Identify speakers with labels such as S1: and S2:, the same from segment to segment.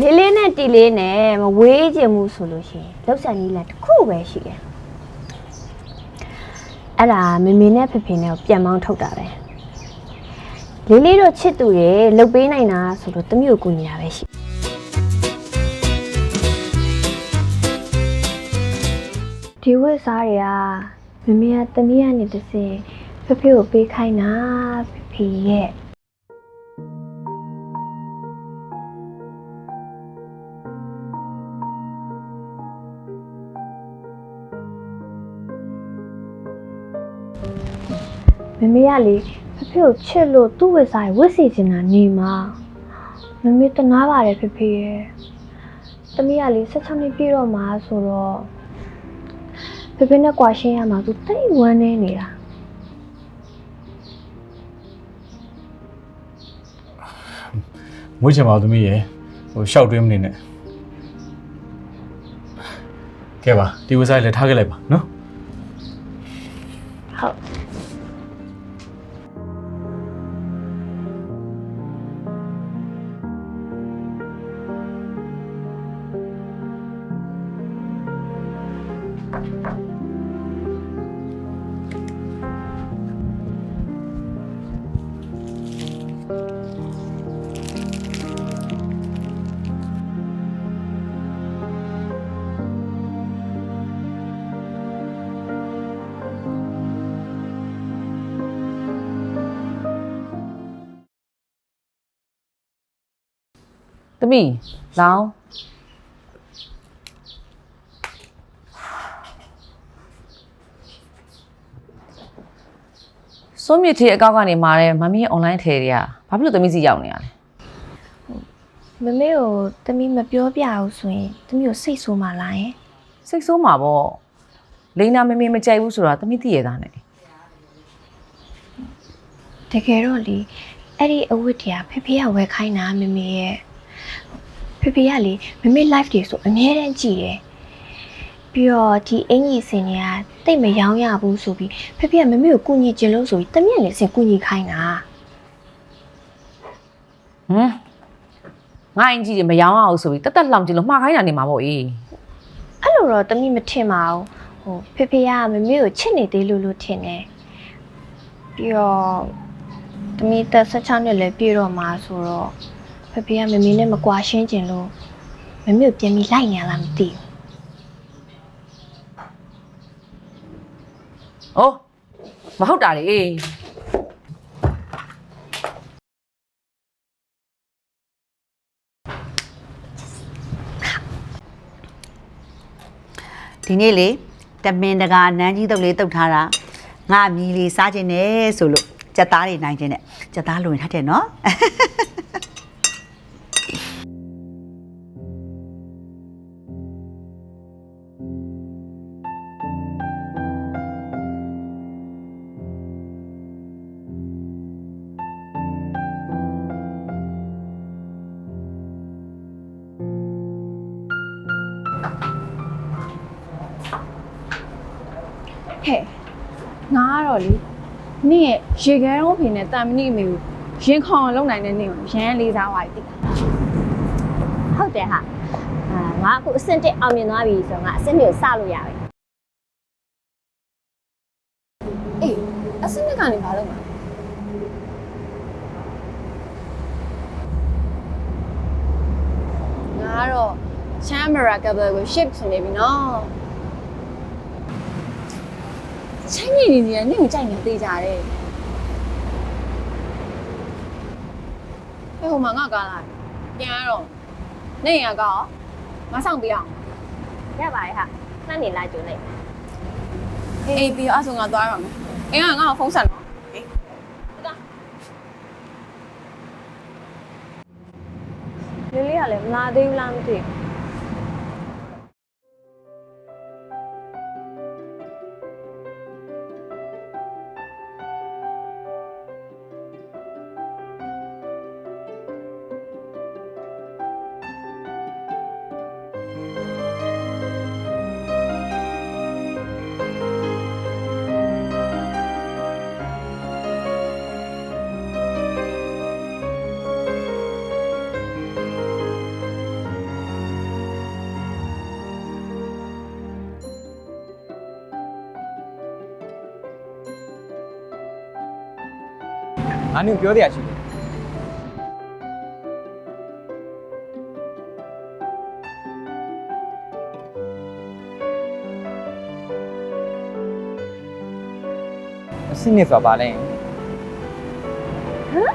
S1: လေးလေးနဲ့တီလေးနဲ့မဝေးကျင်မှုဆိုလို့ရှိရင်လောက်ဆန်ကြီးလည်းတစ်ခုပဲရှိတယ်အဲ့ဒါမမေနဲ့ဖေဖေနဲ့ကိုပြန်မောင်းထုတ်တာပဲလေးလေးတို့ချစ်သူတွေလှုပ်ပေးနိုင်တာဆိုလို့တမျိုးကိုကူညီတာပဲရှိဒီဝတ်စားတွေကမမေကတမီးကနေတစ်စင်ဖေဖေကိုပေးခိုင်းတာဖေဖေရဲ့ မမေကလေဖဖေကိုချစ်လို့သူ့ဝစ်စားရဝစ်စီချင်တာနေမှာမမေတနာပါတယ်ဖဖေရဲ့တမီးကလေ16နှစ်ပြည့်တော့မှာဆိုတော့ဖဖေနဲ့ကွာရှင်းရမှာသူတိတ်ဝမ်းနေနေတာ
S2: မွေးချင်ပါဦးသမီးရေဟိုရှောက်တွင်းမနေနဲ့ကဲပါဒီဝက်ဆိုင်လည်းထားခဲ့လိုက်ပါနော်
S1: ဟုတ်
S3: သမီးလောင်းစွန့်မြစ်တီအကောက်ကနေมาတဲ့မမီးအွန်လိုင်းထဲတွေကဘာဖြစ်လို့သမီးစီရောက်နေရလဲ
S1: မမေကိုတမီးမပြောပြဘူးဆိုရင်တမီးကိုစိတ်ဆိုးမှလားယင်
S3: စိတ်ဆိုးမှာပေါ့လိန်နာမမေမကြိုက်ဘူးဆိုတာသမီးသိရတာနဲ့
S1: တကယ်တော့လေအဲ့ဒီအဝတ်တရားဖေဖေကဝယ်ခိုင်းတာမမေရဲ့ ဖေဖေကလေမမေ live တွေဆိုအမြဲတမ်းကြည့်တယ်ပြီးတော့ဒီအင်ကြီးစင်တွေကတိတ်မရောရဘူးဆိုပြီးဖေဖေကမမေကိုကူညီချင်လို့ဆိုပြီးတမက်နဲ့စင်ကူညီခိုင်းတာ
S3: ဟမ်ငါအင်ကြီးတွေမရောအောင်ဆိုပြီးတက်တက်လောင်ကျင်လို့မှားခိုင်းတာနေမှာပေါ့အေး
S1: အဲ့လိုတော့တမီးမထင်ပါဘူးဟိုဖေဖေကမမေကိုချစ်နေသေးလို့လို့ထင်တယ်ပြီးတော့တမီးသက်16နှစ်လည်းပြည့်တော့မှာဆိုတော့ ဖေဖေကမမေနဲ့မကွာရှင်းကျင်လို့မမေကိုပြန်ပြီးလိုက်နေရလားမသိဘူး။
S3: အိုးမဟုတ်တာလေအေး
S4: ဒီနေ့လေတမင်တကာနန်းကြီးတုပ်လေးတုပ်ထားတာငါအမီလေးစားခြင်းနဲ့ဆိုလို့ကြက်သားတွေနိုင်ခြင်းနဲ့ကြက်သားလိုရင်ထားတယ်နော်
S5: ဟဲ့ငါကတော့လေနင့်ရဲ့ရေခဲတော့ဖေနဲ့တာမဏိအမေကိုရင်ခေါင်အောင်လုပ်နိုင်တဲ့နင့်ကိုရမ်းလေးစားသွားပြီတိ
S6: ဟုတ်တယ်ဟာအာငါအခုအဆင့်တက်အောင်မြင်သွားပြီဆိုတော့ငါအဆင့်မျိုးစလို့ရပြီ
S5: အေးအစနစ်ကနေဘာလုပ်မှာငါကတော့ ချမ်းမရာကဘယ်ကို ship ချင်နေပြီနော်ချမ်းညီနေနေနင့်ကိုကြိုက်နေသေးကြတယ်ဟဲ့ဟိုမှာငါကားလာပြန်ရတော့နင့်ရကောမဆောင်ပြအောင်
S6: ရပါတယ်ဟာနှမ်းနေလာကြုံလိုက်
S5: အေးပြီးတော့အဆုံကသွားရမယ်အင်းကငါ့ကိုဖုန်းဆက်နော်
S1: လေးလေးကလည်းမလာသေးဘူးလားမသိဘူး
S7: ငါနင်ကိုပြောတရားရှိတယ်အစင်းနေဆိုတာပါလဲဟမ်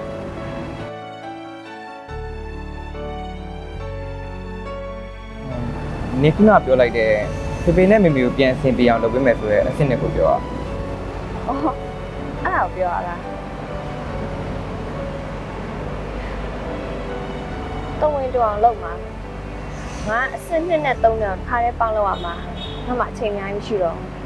S7: နေခုနပြောလိုက်တဲ့ဖေဖေနဲ့မေမေကိုပြန်အဆင်ပြေအောင်လုပ်ပေးမယ်ဆိုရဲအဆင့်နဲ့ကိုပြောတာ
S8: အော်အဲ့ဒါကိုပြောရတာ တုံးဝင်တူအောင်လုပ်မှာငါအစစ်နှစ်နဲ့သုံးတယ်ခါရဲပေါင်းလောက်ရမှာငါမှအချိန်အများကြီးမရှိတော့ဘူး။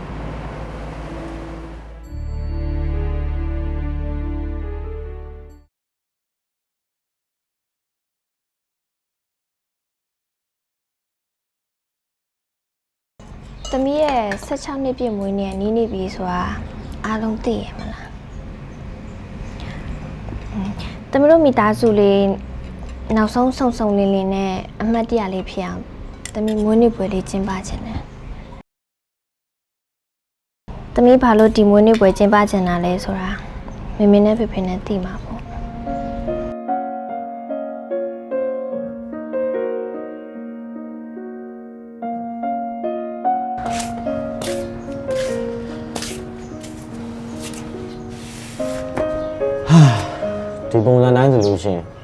S8: သမီးရဲ့16နှစ်ပြည့်မွေးနေ့ကနီးနေပြီဆိုတာအားလုံးသိရမလား။အင်းသမီးတို့မိသားစုလေး နောက်ဆုံးဆုံဆုံလင်းလင်းနဲ့အမှတ်တရလေးဖြစ်အောင်သမီးမွေးနေ့ပွဲလေးကျင်းပခြင်းနဲ့သမီးဘာလို့ဒီမွေးနေ့ပွဲကျင်းပခြင်းတာလဲဆိုတာမေမေနဲ့ဖေဖေနဲ့သိမှာပေါ့
S9: ဒီပုံစံတိုင်းဆိုလို့ရှိရင်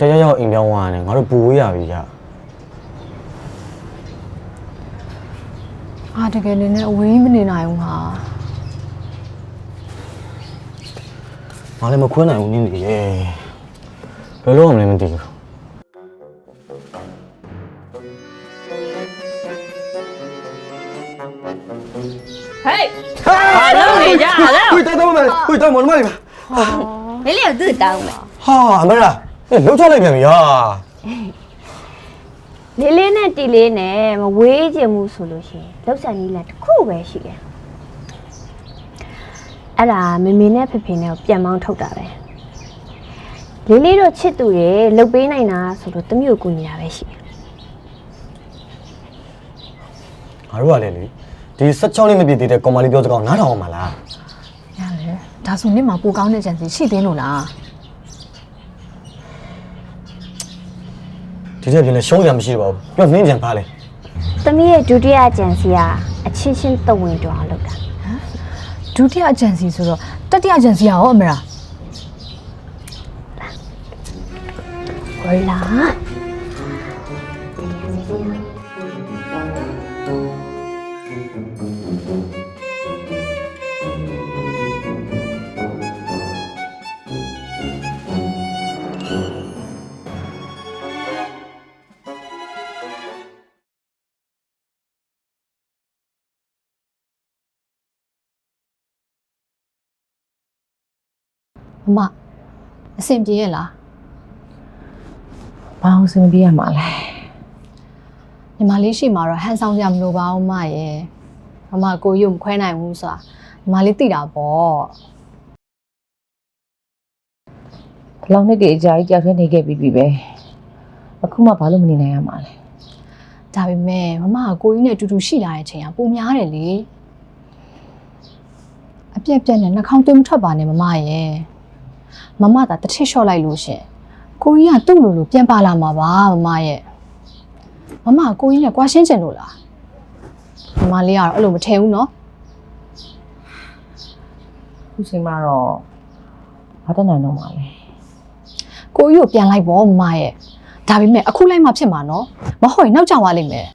S9: တရရောက်အိမ်ပြောင်းသွားတယ်ငါတို့ပူဝေးရပြီကြ
S10: အာတကယ်လည်းနဲ့အဝေးမနေနိုင်ဘူးဟာ
S9: ငါလည်းမခွန်းနိုင်ဘူးနင်းနေရေဘယ်လိုမှလည်းမသိဘူး
S3: ဘာလုပ်နေကြလဲ
S9: ဟိုတိုက်တော့မလေးဟိုတိုက်မလို့မလေးပါ
S4: လေးလေးကသူ့တောင်းမယ်
S9: ဟာအမရာ အေးလှုပ်ချလိုက်ပြန်ပြီဟာ
S8: လေးလေးနဲ့တီလေးနဲ့မဝေးခြင်းမှုဆိုလို့ရှိရင်လောက်ဆန်ကြီးလက်တစ်ခုပဲရှိတယ်အဲ့ဒါမေမေနဲ့ဖေဖေနဲ့ကိုပြန်မောင်းထုတ်တာပဲလေးလေးတို့ချစ်သူတွေလှုပ်ပေးနိုင်တာဆိုလို့တမျိုးကိုကူညီတာပဲရှိတယ်
S9: ငါတို့ကလည်းလေဒီ16နှစ်မပြည့်သေးတဲ့ကောင်မလေးပြောစကားကိုနားထောင်အောင်မလား
S10: ရတယ်ဒါဆိုနေ့မှာပိုကောင်းတဲ့ကြံစီရှိသေးလို့လား
S9: ဒီထက်ပြင်လဲရှုံးရမရှိတော့ဘူးပြောနင်းပြန်ပါလေ
S8: သမီးရဲ့ဒုတိယအကြံစီကအချင်းချင်းသဝင်တောင်လုပ်တာ
S10: ဒုတိယကြံစီဆိုတော့တတိယကြံစီကရောအမရာ
S8: ဟောလာ
S10: အမအဆင်ပြေရဲ့လား
S3: ဘာအောင်စင်ပြေးရမှာလဲ
S10: ညီမလေးရှိမှာတော့ဟန်ဆောင်ကြမလို့ပါအောင်မရဲ့မမကိုရုံမခွဲနိုင်ဘူးဆိုတာညီမလေးသိတာပေါ့
S3: ဒီလောက်နှစ်တည်းအကြာကြီးကြောက်ထဲနေခဲ့ပြီးပြီပဲအခုမှဘာလို့မနေနိုင်ရမှာလဲ
S10: ဒါပေမဲ့မမကကိုကြီးနဲ့အတူတူရှိလာတဲ့အချိန်ကပိုများတယ်လေအပြက်ပြက်နဲ့နှာခေါင်းသွင်းမထွက်ပါနဲ့မမရဲ့ မမသာတစ်ထစ်လျှော့လိုက်လို့ရှင်ကိုကြီးကသူ့လိုလိုပြန်ပါလာမှာပါမမရဲ့မမကကိုကြီးနဲ့ကွာရှင်းချင်လို့လားမမလေးကတော့အဲ့လိုမထင်ဘူးနော်
S3: ခုချိန်မှာတော့ဘာတတ်နိုင်တော့မှာလဲ
S10: ကိုကြီးကိုပြန်လိုက်ပေါ့မမရဲ့ဒါပေမဲ့အခုလိုက်မှဖြစ်မှာနော်မဟုတ်ရင်နောက်ကျသွားလိမ့်မယ်